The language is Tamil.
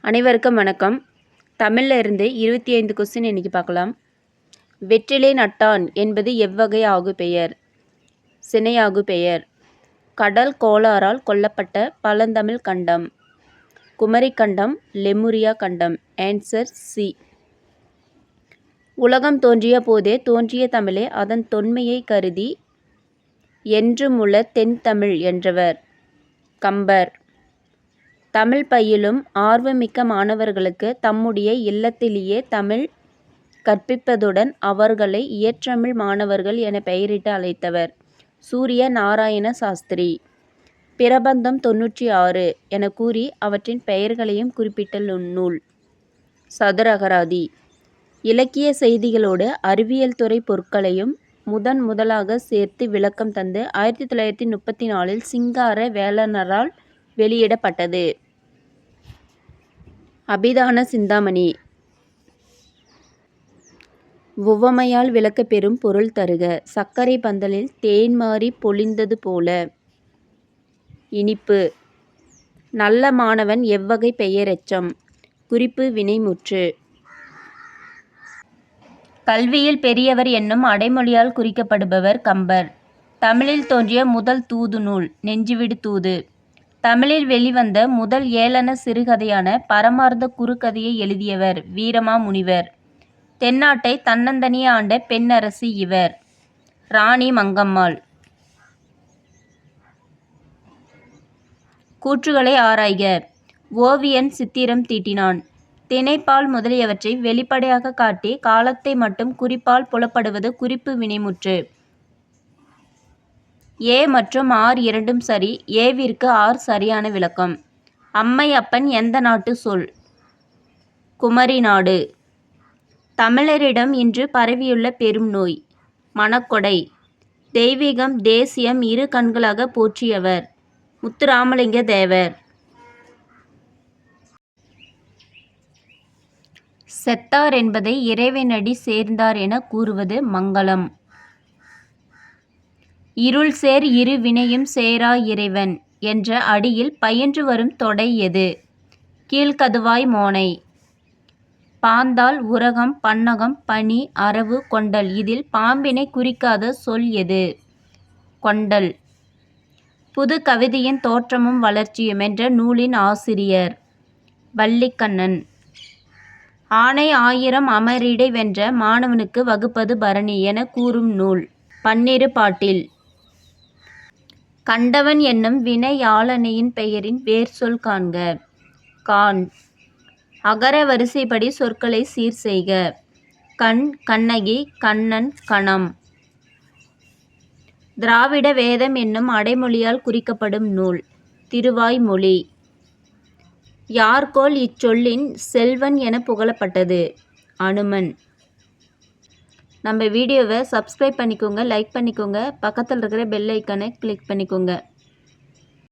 அனைவருக்கும் வணக்கம். தமிழில் இருந்து இருபத்தி ஐந்து கொஸ்டின் இன்றைக்கி பார்க்கலாம். வெற்றிலை நட்டான் என்பது எவ்வகை ஆகு பெயர்? சினையாகு பெயர். கடல் கோளாறால் கொல்லப்பட்ட பழந்தமிழ் கண்டம். குமரி கண்டம் லெமுரியா கண்டம். ஆன்சர் சி உலகம் தோன்றிய போதே தோன்றிய தமிழே அதன் தொன்மையை கருதி என்றுமுள்ள தென் தமிழ் என்றவர். கம்பர். தமிழ் பயிலும் ஆர்வமிக்க மாணவர்களுக்கு தம்முடைய இல்லத்திலேயே தமிழ் கற்பிப்பதுடன் அவர்களை இயற்றமிழ் மாணவர்கள் என பெயரிட்டு அழைத்தவர். சூரிய நாராயண சாஸ்திரி. பிரபந்தம் தொன்னூற்றி ஆறு என கூறி அவற்றின் பெயர்களையும் குறிப்பிட்ட நூல். சதுரகராதி. இலக்கிய செய்திகளோடு அறிவியல் துறை பொருட்களையும் முதன் முதலாக சேர்த்து விளக்கம் தந்து ஆயிரத்தி தொள்ளாயிரத்தி முப்பத்தி நாலில் சிங்கார வேலனரால் வெளியிடப்பட்டது. அபிதான சிந்தாமணி. உவமையால் விளக்கப் பெறும் பொருள் தருக. சர்க்கரை பந்தலில் தேன் மாறி பொழிந்தது போல. இனிப்பு. நல்ல மாணவன் எவ்வகை பெயரெச்சம். குறிப்பு வினைமுற்று. கல்வியில் பெரியவர் என்னும் அடைமொழியால் குறிக்கப்படுபவர் கம்பர். தமிழில் தோன்றிய முதல் தூது நூல் நெஞ்சுவிடு தூது. தமிழில் வெளிவந்த முதல் ஏளன சிறுகதையான பரமார்ந்த குறுகதையை எழுதியவர் வீரமாமுனிவர் தென்னாட்டை தன்னந்தனியே ஆண்ட பெண்ணரசி இவர். ராணி மங்கம்மாள். கூற்றுகளை ஆராய்க. ஓவியன் சித்திரம் தீட்டினான். திணைப்பால் முதலியவற்றை வெளிப்படையாக காட்டி காலத்தை மட்டும் குறிப்பால் புலப்படுவது குறிப்பு வினைமுற்று. ஏ மற்றும் ஆர் இரண்டும் சரி ஏவிற்கு ஆர் சரியான விளக்கம். அம்மை அப்பன் எந்த நாட்டு சொல்? குமரி நாடு. தமிழரிடம் இன்று பரவியுள்ள பெரும் நோய் மணக்கொடை. தெய்வீகம் தேசியம் இரு கண்களாக போற்றியவர் முத்துராமலிங்க தேவர். செத்தார் என்பதை இறைவனடி சேர்ந்தார் என கூறுவது மங்களம். இருள் சேர் இரு வினையும் சேரா இறைவன் என்ற அடியில் பயின்று வரும் தொடை எது? கீழ்கதுவாய் மோனை. பாந்தாள் உரகம் பன்னகம் பனி அரவு கொண்டல். இதில் பாம்பினை குறிக்காத சொல் எது? கொண்டல். புது கவிதையின் தோற்றமும் வளர்ச்சியும் என்ற நூலின் ஆசிரியர் வள்ளிக்கண்ணன். ஆணை ஆயிரம் அமரிடை வென்ற மாணவனுக்கு வகுப்பது பரணி என கூறும் நூல். பன்னிரு பாட்டில். கண்டவன் என்னும் வினையாளனையின் பெயரின் வேர்ச்சொல் காண்க. கான் அகர வரிசைப்படி சொற்களை சீர் செய்க. கண் கண்ணகி கண்ணன் கணம். திராவிட வேதம் என்னும் அடைமொழியால் குறிக்கப்படும் நூல். திருவாய்மொழி. யார்கோல் இச்சொல்லின் செல்வன் என புகழப்பட்டது. அனுமன். நம்ம வீடியோவை சப்ஸ்கிரைப் பண்ணிக்கோங்க லைக் பண்ணிக்கோங்க. பக்கத்தில் இருக்கிற பெல் ஐக்கனை கிளிக் பண்ணிக்கோங்க.